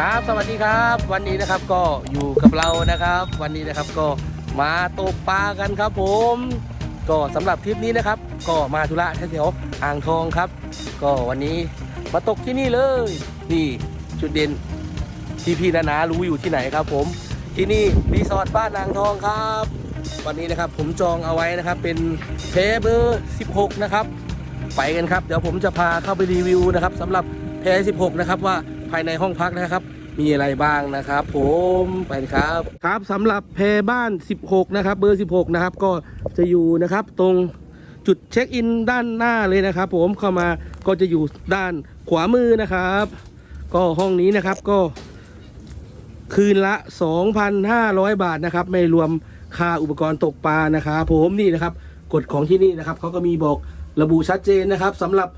ครับสวัสดีครับ วันนี้นะครับก็อยู่กับเรานะครับ วันนี้นะครับก็มาตกปลากันครับผม ก็สำหรับทริปนี้นะครับ ก็มาธุระแถวอ่างทองครับ ก็วันนี้มาตกที่นี่เลยนี่จุดเด่นที่พี่นานารู้อยู่ที่ไหนครับ ผมที่นี่รีสอร์ทบ้านอ่างทองครับ วันนี้นะครับผมจองเอาไว้นะครับ เป็นเพเบอร์ 16 นะครับ ไปกันครับ เดี๋ยวผมจะพาเข้าไปรีวิวนะครับสำหรับแพร16 นะครับว่า ภายในห้องพักนะครับ มีอะไรบ้างนะครับ ผมไปครับครับสำหรับแพรบ้าน 16 นะครับ เบอร์ 16 นะครับ ก็จะอยู่นะครับตรงจุดเช็คอินด้านหน้าเลยนะครับ ผมเข้ามาก็จะอยู่ด้านขวามือนะครับ ก็ห้องนี้นะครับก็ คืนละ 2,500 บาทนะครับ ไม่รวมค่าอุปกรณ์ตกปลานะครับผมนี่นะครับกฎของที่นี่นะครับเขาก็มีบอกระบุชัดเจนนะครับสำหรับ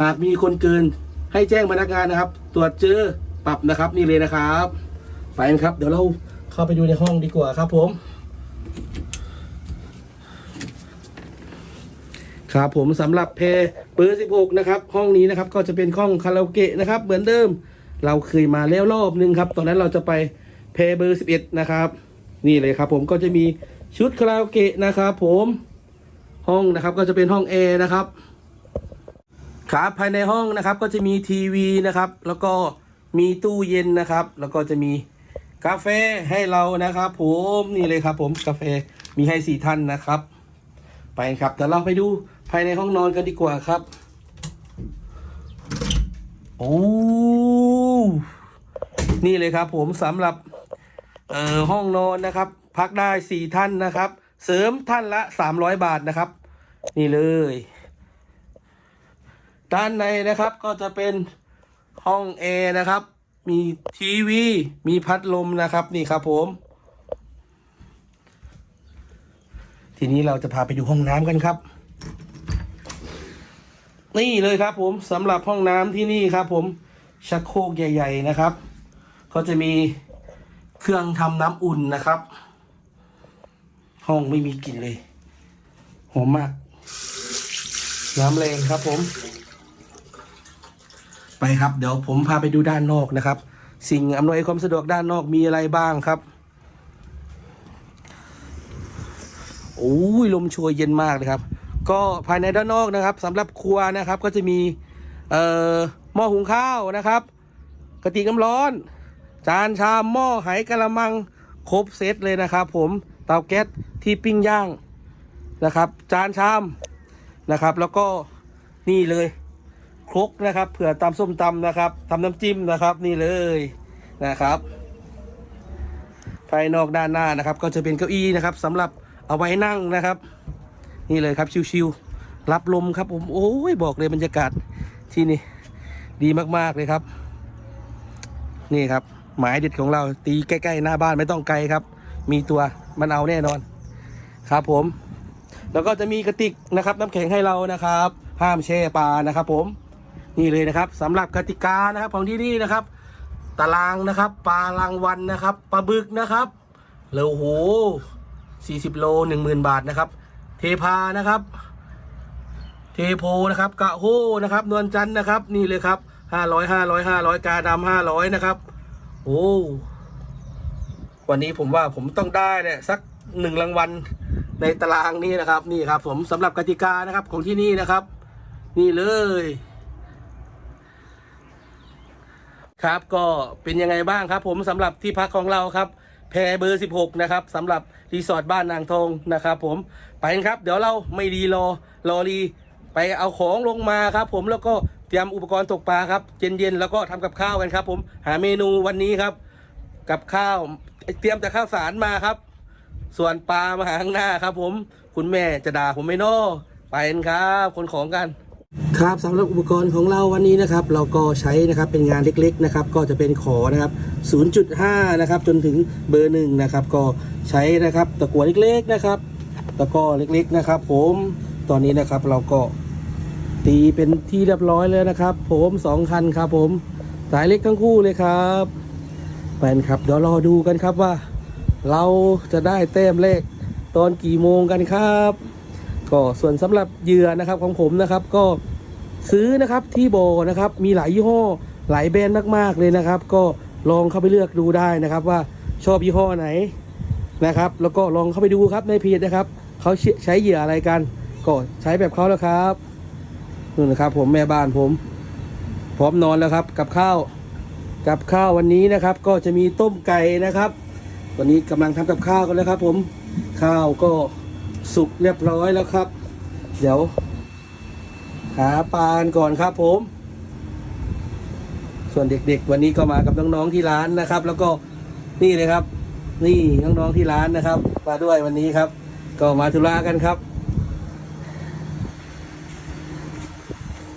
หากมีคนเกิน ให้แจ้งพนักงานนะครับ ตรวจเจอปรับนะครับ นี่เลยนะครับ ไปกันครับ เดี๋ยวเราเข้าไปดูในห้องดีกว่าครับ ผม ครับผมสำหรับเพเบอร์16นะครับ ห้องนี้นะครับ ก็จะเป็นห้องคาราโอเกะนะครับ เหมือนเดิม เราเคยมาแล้วรอบนึงครับ ตอนนั้นเราจะไปเพเบอร์11นะครับ นี่เลยครับ ผมก็จะมีชุดคาราโอเกะนะครับ ผมห้องนะครับก็จะเป็นห้องแอร์นะครับ ครับภายในห้องนะครับก็จะมีทีวีนะครับ แล้วก็มีตู้เย็นนะครับ แล้วก็จะมีกาแฟให้เรานะครับ ผมนี่เลยครับ ผมกาแฟมีให้สี่ท่านนะครับ ไปครับเดี๋ยวเราไปดูภายในห้องนอนกันดีกว่าครับโอ้นี่เลยครับ ผมสำหรับเอ่อห้องนอนนะครับ พักได้สี่ท่านนะครับ เสริมท่านละสามร้อยบาทนะครับ นี่เลย ด้านในนะครับก็จะเป็นห้องแอร์นะครับ มีทีวี มีพัดลมนะครับนี่ครับผม ทีนี้เราจะพาไปดูห้องน้ำกันครับ นี่เลยครับผมสำหรับห้องน้ำที่นี่ครับ ผมชักโครกใหญ่ ๆนะครับ ก็จะมีเครื่องทำน้ำอุ่นนะครับ ห้องไม่มีกลิ่นเลยหอมมาก น้ำแรงครับผม ไปครับ เดี๋ยวผมพาไปดูด้านนอกนะครับ สิ่งอำนวยความสะดวกด้านนอกมีอะไรบ้างครับโอ้ยลมโชยเย็นมากเลยครับ ก็ภายในด้านนอกนะครับสำหรับครัวนะครับก็จะมีเอ่อหม้อหุงข้าวนะครับ กระติกน้ำร้อน จานชามหม้อไหกระมังครบเซตเลยนะครับ ผมเตาแก๊สที่ปิ้งย่างนะครับ จานชามนะครับ แล้วก็นี่เลย ครกนะครับ เผื่อตำส้มตำนะครับทำน้ำจิ้มนะครับนี่เลยนะครับ ภายนอกด้านหน้านะครับ ก็จะเป็นเก้าอี้นะครับสำหรับเอาไว้นั่งนะครับ นี่เลยครับชิวๆรับลมครับผมโอ้ยบอกเลยบรรยากาศที่นี่ดีมากๆเลยครับ นี่ครับ หมายเด็ดของเราตีใกล้ๆหน้าบ้านไม่ต้องไกลครับ มีตัวมันเอาแน่นอนครับผม แล้วก็จะมีกระติกนะครับ น้ำแข็งให้เรานะครับ ห้ามแช่ปลานะครับผม นี่เลยนะครับสำหรับกติกานะครับของที่นี่นะครับ ตารางนะครับปลารางวัลนะครับปลาบึกนะครับแล้วโหสี่สิบโลหนึ่งหมื่นบาทนะครับ เทพานะครับ เทโพนะครับกะโฮนะครับนวลจันทร์นะครับ นี่เลยครับห้าร้อยห้าร้อยห้าร้อยกาดำห้าร้อยนะครับ โอ้วันนี้ผมว่าผมต้องได้เนี่ยสักหนึ่งรางวัลในตารางนี้นะครับ นี่ครับ ผมสำหรับกติกานะครับของที่นี่นะครับ นี่เลย ครับก็เป็นยังไงบ้างครับ ผมสำหรับที่พักของเราครับ แพรเบอร์ 16 นะครับสำหรับรีสอร์ทบ้านนางทองนะครับ ผมไปกันครับ เดี๋ยวเราไม่รีรอรอรีไปเอาของลงมาครับ ผมแล้วก็เตรียมอุปกรณ์ตกปลาครับเย็นๆแล้วก็ทำกับข้าวกันครับ ผมหาเมนูวันนี้ครับ กับข้าวเตรียมแต่ข้าวสารมาครับ ส่วนปลามาหาข้างหน้าครับ ผมคุณแม่จะด่าผมไม่นอไปกันครับคนของกัน ครับสำหรับอุปกรณ์ของเราวันนี้นะครับ เราก็ใช้นะครับเป็นงานเล็กๆนะครับ ก็จะเป็นขอนะครับ 0.5 นะครับ จนถึงเบอร์หนึ่งนะครับ ก็ใช้นะครับตะกั่วเล็กๆนะครับตะกร้อเล็กๆนะครับ ผมตอนนี้นะครับเราก็ตีเป็นที่เรียบร้อยเลยนะครับ ผมสองคันครับ ผมสายเล็กทั้งคู่เลยครับแฟนครับเดี๋ยวรอดูกันครับว่า เราจะได้แต้มเลขตอนกี่โมงกันครับ ก็ส่วนสำหรับเหยื่อนะครับของผมนะครับก็ซื้อนะครับที่โบนะครับมีหลายยี่ห้อหลายแบรนด์มากๆเลยนะครับ ก็ลองเข้าไปเลือกดูได้นะครับว่าชอบยี่ห้อไหนนะครับ แล้วก็ลองเข้าไปดูครับในเพจนะครับเขาใช้เหยื่ออะไรกันก็ใช้แบบเขาแล้วครับนู่นนะครับ ผมแม่บ้านผม พร้อมนอนแล้วครับ กับข้าวกับข้าววันนี้นะครับ ก็จะมีต้มไก่นะครับ วันนี้กำลังทำกับข้าวกันแล้วครับ ผมข้าวก็ สุกเรียบร้อยแล้วครับ เดี๋ยว หาปลาก่อนครับผม ส่วนเด็กๆ วันนี้ก็มากับน้องๆที่ร้านนะครับ แล้วก็นี่เลยครับ นี่น้องๆที่ร้านนะครับ มาด้วยวันนี้ครับ ก็มาธุระกันครับ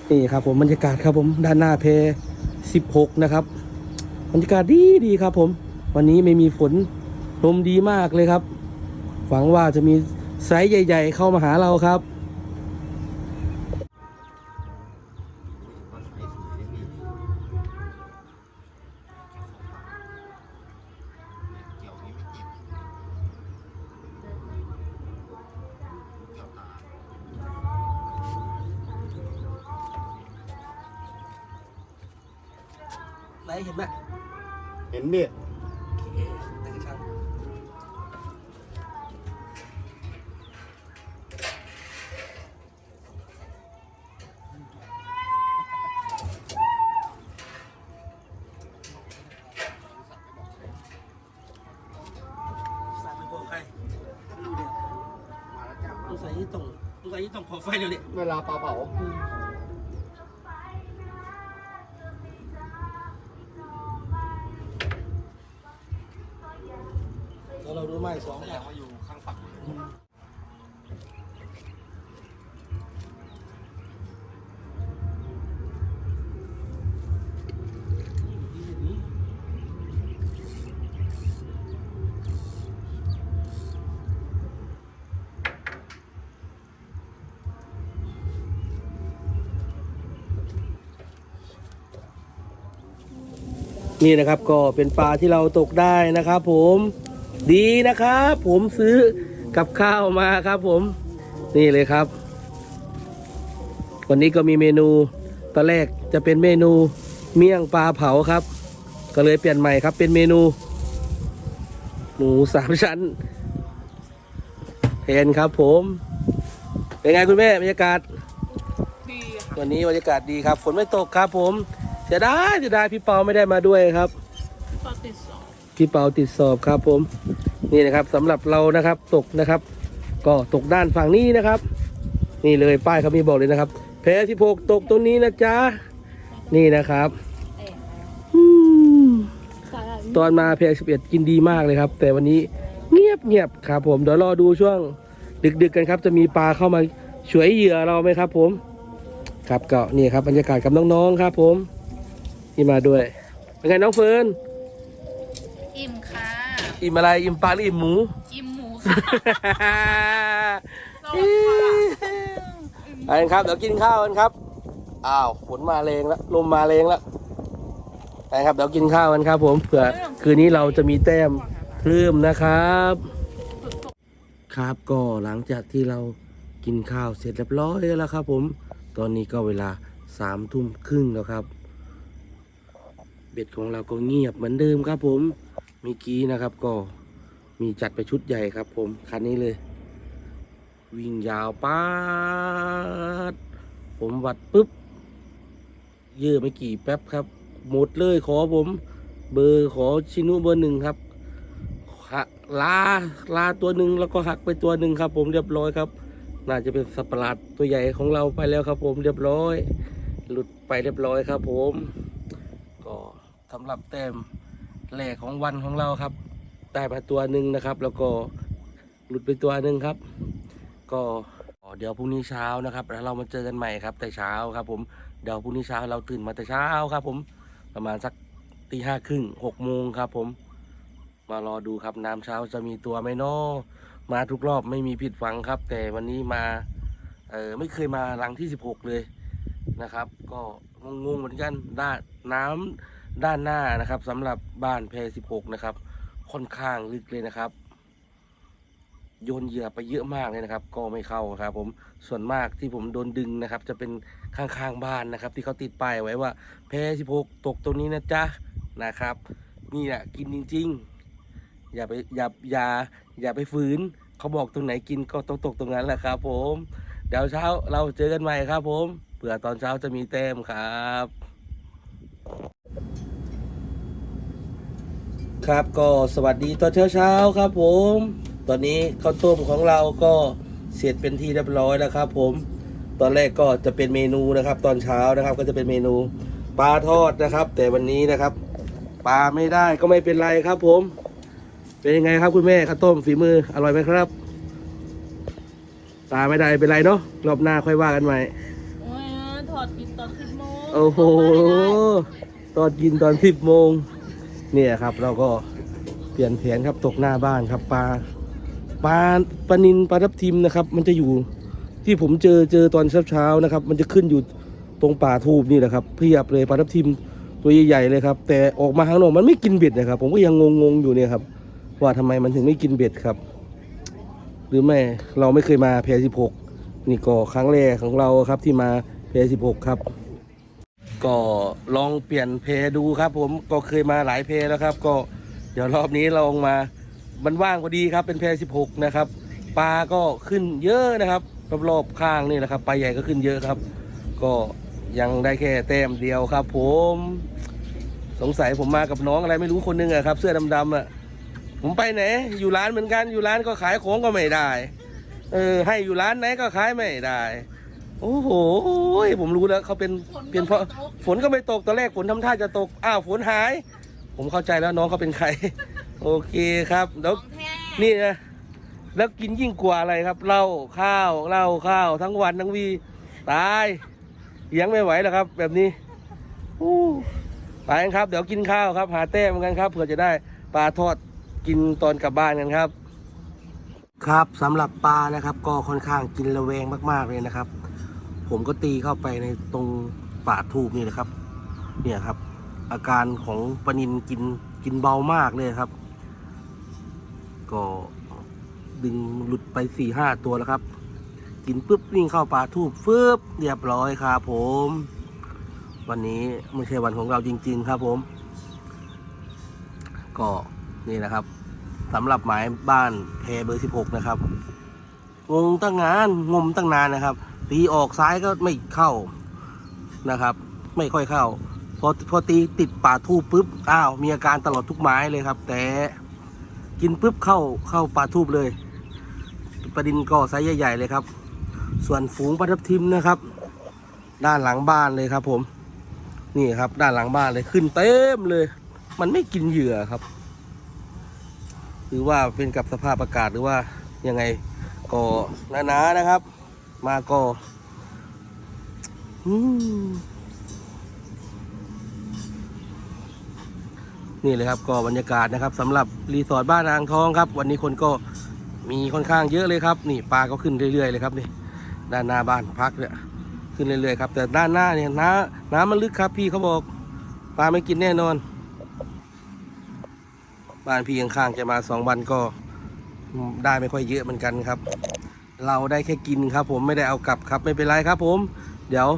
นี่ครับผมบรรยากาศครับผมด้านหน้าเพ16นะครับบรรยากาศดีดีครับผม วันนี้ไม่มีฝนลมดีมากเลยครับ หวังว่าจะมี ไซส์ใหญ่ ๆ เข้ามาหาเราครับ องใส่ที่ต้องขอไฟเดี๋ยวนี้เวลาปลาเผาแล้วเราดูไม้สองแสดงว่าอยู่ข้างฝั่ง นี่นะครับก็เป็นปลาที่เราตกได้นะครับ ผมดีนะครับ ผมซื้อกับข้าวมาครับ ผม นี่เลยครับ วันนี้ก็มีเมนูตอนแรกจะเป็นเมนูเมี่ยงปลาเผาครับ ก็เลยเปลี่ยนใหม่ครับ เป็นเมนู หมูสามชั้นแทนครับ ผม เป็นไงคุณแม่บรรยากาศดีค่ะวันนี้บรรยากาศดีครับ ฝนไม่ตกครับ ผม เสียดายเสียดายพี่เปาไม่ได้มาด้วยครับปฏิสองพี่เปาติดสอบครับผม นี่นะครับสำหรับเรานะครับตกนะครับ ก็ตกด้านฝั่งนี้นะครับ นี่เลยป้ายเขามีบอกเลยนะครับ แพ้ที่พกตกตรงนี้นะจ๊ะนี่นะครับอืมตอนมาแพ้สิบเอ็ดกินดีมากเลยครับ แต่วันนี้เงียบเงียบครับผมเดี๋ยวรอดูช่วง ดึกๆกันครับ จะมีปลาเข้ามาช่วยเหยื่อเราไหมครับ ผม ครับก็นี่ครับบรรยากาศกับน้องๆครับ ผม ที่มาด้วย เป็นไงน้องเฟิร์น อิ่มค่ะ อิ่มอะไร อิ่มปลาหรืออิ่มหมู อิ่มหมูค่ะสวัสดีค่ะไปกันครับ เดี๋ยวกินข้าวกันครับ อ้าวฝนมาแรงแล้ว ลมมาแรงแล้วไปครับ เดี๋ยวกินข้าวกันครับ ผมเผื่อคืนนี้เราจะมีแต้มเพิ่มนะครับ ครับก็หลังจากที่เรากินข้าวเสร็จเรียบร้อยแล้วครับ ผม ตอนนี้ก็เวลาสามทุ่มครึ่งแล้วครับ เบ็ดของเราก็เงียบเหมือนเดิมครับ ผมเมื่อกี้นะครับ ก็มีจัดไปชุดใหญ่ครับ ผมคันนี้เลย วิ่งยาวป้าดผมวัดปุ๊บเยอไม่กี่แป๊บครับ หมดเลยขอผม เบอร์ขอชินุเบอร์หนึ่งครับหะลาลาตัวหนึ่งแล้วก็หักไปตัวหนึ่งครับ ผมเรียบร้อยครับ น่าจะเป็นสัประหลาดตัวใหญ่ของเราไปแล้วครับ ผมเรียบร้อย หลุดไปเรียบร้อยครับ ผมก็ สำหรับแต้มแรกของวันของเราครับได้มาตัวหนึ่งนะครับ แล้วก็หลุดไปตัวหนึ่งครับ ก็เดี๋ยวพรุ่งนี้เช้านะครับแล้วเรามาเจอกันใหม่ครับ แต่เช้าครับ ผมเดี๋ยวพรุ่งนี้เช้าเราตื่นมาแต่เช้าครับ ผมประมาณสักตีห้าครึ่งหกโมงครับ ผม มารอดูครับน้ำเช้าจะมีตัวไหมเนาะมาทุกรอบไม่มีผิดหวังครับ แต่วันนี้มาเออไม่เคยมารังที่สิบหกเลยนะครับ ก็งงๆเหมือนกันด้นน้ำ ด้านหน้านะครับสำหรับบ้านเพสิบหกนะครับ ค่อนข้างลึกเลยนะครับ โยนเหยื่อไปเยอะมากเลยนะครับ ก็ไม่เข้าครับ ผมส่วนมากที่ผมโดนดึงนะครับ จะเป็นข้างๆบ้านนะครับ ที่เขาติดป้ายไว้ว่าแพสิบหกตกตรงนี้นะจ๊ะนะครับนี่แหละกินจริง ๆ อย่าไปอย่าอย่าอย่าไปฝืนเขาบอกตรงไหนกินก็ต้องตกตรงนั้นแหละครับ ผม เดี๋ยวเช้าเราเจอกันใหม่ครับ ผมเผื่อตอนเช้าจะมีแต้มครับ ครับก็สวัสดีตอนเช้าๆครับ ผม ตอนนี้ข้าวต้มของเราก็เสร็จเป็นที่เรียบร้อยแล้วครับ ผม ตอนแรกก็จะเป็นเมนูนะครับ ตอนเช้านะครับ ก็จะเป็นเมนูปลาทอดนะครับ แต่วันนี้นะครับปลาไม่ได้ก็ไม่เป็นไรครับ ผม เป็นยังไงครับคุณแม่ข้าวต้มฝีมืออร่อยไหมครับปลาไม่ได้เป็นไรเนาะรอบหน้าค่อยว่ากันใหม่โอ้ยถอดกินตอนสิบโมงโอ้โหตอนกินตอนสิบโมง เนี่ยครับเราก็เปลี่ยนแผนครับตกหน้าบ้านครับปลาปลาปลานินปลาทับทิมนะครับ มันจะอยู่ที่ผมเจอเจอตอนเช้าๆนะครับ มันจะขึ้นอยู่ตรงป่าทูบนี่แหละครับเพียบเลยปลาทับทิมตัวใหญ่ๆเลยครับ แต่ออกมาข้างนอกมันไม่กินเบ็ดนะครับ ผมก็ยังงงๆอยู่เนี่ยครับ ว่าทำไมมันถึงไม่กินเบ็ดครับ หรือไม่เราไม่เคยมาเพสิบหกนี่ก็ครั้งแรกของเราครับที่มาเพสิบหกครับ ก็ลองเปลี่ยนเพดูครับ ผมก็เคยมาหลายเพแล้วครับ ก็เดี๋ยวรอบนี้ลองมามันว่างพอดีครับเป็นเพ16 นะครับปลาก็ขึ้นเยอะนะครับรอบๆข้างนี่นะครับปลาใหญ่ก็ขึ้นเยอะครับ ก็ยังได้แค่แต้มเดียวครับ ผมสงสัยผมมากับน้องอะไรไม่รู้คนหนึงอะครับ เสื้อดำๆอะผมไปไหน อยู่ร้านเหมือนกันอยู่ร้านก็ขายของก็ไม่ได้ เออให้อยู่ร้านไหนก็ขายไม่ได้ โอ้โหผมรู้แล้วเขาเป็นเป็นเพราะฝนก็ไม่ตกตอนแรกฝนทำท่าจะตกอ้าวฝนหาย ผมเข้าใจแล้วน้องเขาเป็นใคร โอเคครับแล้วของแท้นี่นะแล้วกินยิ่งกว่าอะไรครับเหล้าข้าวเหล้าข้าว ทั้งวันทั้งวีตายเลี้ยงไม่ไหวแล้วครับ แบบนี้อู้ไปกันครับ เดี๋ยวกินข้าวครับ หาแต้มกันครับเผื่อจะได้ปลาทอดกินตอนกลับบ้านกันครับ ครับสำหรับปลานะครับ ก็ค่อนข้างกินระแวงมาก ๆเลยนะครับ ผมก็ตีเข้าไปในตรงป่าทูบนี่แหละครับ เนี่ยครับ อาการของปนินกินกินเบามากเลยครับ ก็ดึงหลุดไปสี่ห้าตัวแล้วครับ กินปุ๊บวิ่งเข้าป่าทูบฟึบเรียบร้อยครับผม วันนี้ไม่ใช่วันของเราจริง ๆ ครับผม ก็นี่นะครับสำหรับหมายบ้านแพเบอร์สิบหกนะครับงงตั้งนานงมตั้งนานนะครับ ตีออกซ้ายก็ไม่เข้านะครับ ไม่ค่อยเข้า พอพอตีติดป่าทูบปุ๊บอ้าวมีอาการตลอดทุกไม้เลยครับ แต่กินปุ๊บเข้าเข้าป่าทูบเลยประดินก็ไซส์ใหญ่ๆเลยครับ ส่วนฝูงปลาทับทิมนะครับ ด้านหลังบ้านเลยครับ ผมนี่ครับ ด้านหลังบ้านเลยขึ้นเต็มเลย มันไม่กินเหยื่อครับ หรือว่าเป็นกับสภาพอากาศหรือว่ายังไงก็หนาๆนะครับ มาก็นี่เลยครับก็บรรยากาศนะครับสำหรับรีสอร์ทบ้านอ่างทองครับ วันนี้คนก็มีค่อนข้างเยอะเลยครับ นี่ปลาก็ขึ้นเรื่อยๆเลยครับนี่ด้านหน้าบ้านพักเนี่ยขึ้นเรื่อยๆครับแต่ด้านหน้าเนี่ยน้ำน้ำมันลึกครับ พี่เขาบอกปลาไม่กินแน่นอน บ้านพี่ข้างๆจะมาสองวันก็ได้ไม่ค่อยเยอะเหมือนกันครับ เราได้แค่กินครับผมไม่ได้เอากลับครับไม่เป็นไรครับผม เดี๋ยว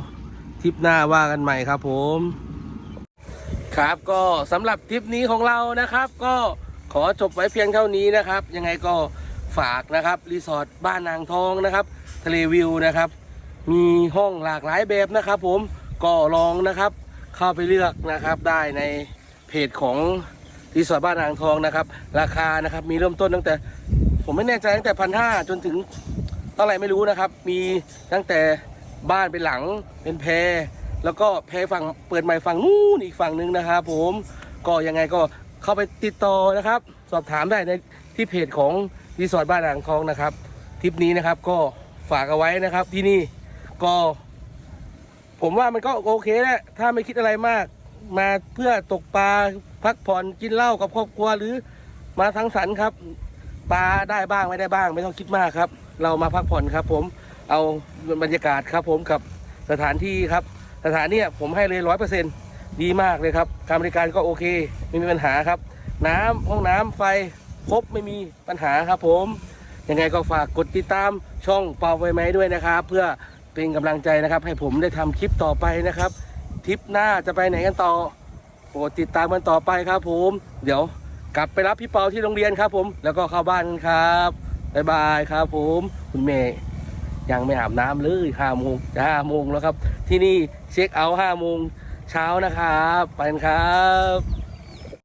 ทริปหน้าว่ากันใหม่ครับผม ครับก็สำหรับทริปนี้ของเรานะครับ ก็ขอจบไว้เพียงเท่านี้นะครับ ยังไงก็ฝากนะครับรีสอร์ทบ้านนางทองนะครับ ทะเลวิวนะครับ มีห้องหลากหลายแบบนะครับผมก็ลองนะครับ เข้าไปเลือกนะครับได้ในเพจของรีสอร์ทบ้านนางทองนะครับ ราคานะครับมีเริ่มต้นตั้งแต่ผมไม่แน่ใจตั้งแต่พันห้าจนถึง เท่าไรไม่รู้นะครับ มีตั้งแต่บ้านเป็นหลังเป็นแพรแล้วก็แพรฝั่งเปิดใหม่ฝั่งนู้นอีกฝั่งหนึ่งนะครับ ผมก็ยังไงก็เข้าไปติดต่อนะครับ สอบถามได้ในที่เพจของรีสอร์ทบ้านอ่างทองนะครับทริปนี้นะครับก็ฝากเอาไว้นะครับที่นี่ก็ ผมว่ามันก็โอเคแหละถ้าไม่คิดอะไรมาก มาเพื่อตกปลาพักผ่อนกินเหล้ากับครอบครัวหรือมาทั้งสรรค์ครับปลาได้บ้างไม่ได้บ้าง ไม่ต้องคิดมากครับ เรามาพักผ่อนครับ ผมเอาบรรยากาศครับ ผมกับสถานที่ครับ สถานที่ผมให้เลยร้อยเปอร์เซ็นดีมากเลยครับการบริการก็โอเคไม่มีปัญหาครับ น้ำห้องน้ำไฟครบไม่มีปัญหาครับ ผมยังไงก็ฝากกดติดตามช่องเป่าไวไหมด้วยนะครับ เพื่อเป็นกำลังใจนะครับ ให้ผมได้ทำคลิปต่อไปนะครับทริปหน้าจะไปไหนกันต่อโปรดติดตามกันต่อไปครับ ผม เดี๋ยวกลับไปรับพี่เปาที่โรงเรียนครับ ผมแล้วก็เข้าบ้านครับายบายครับผมคุณเมย์ยังไม่อาบน้ำเลยห้าโมงจะห้าโมงแล้วครับ ที่นี่เช็คเอาท์ห้าโมงเช้านะครับ ไปกันครับ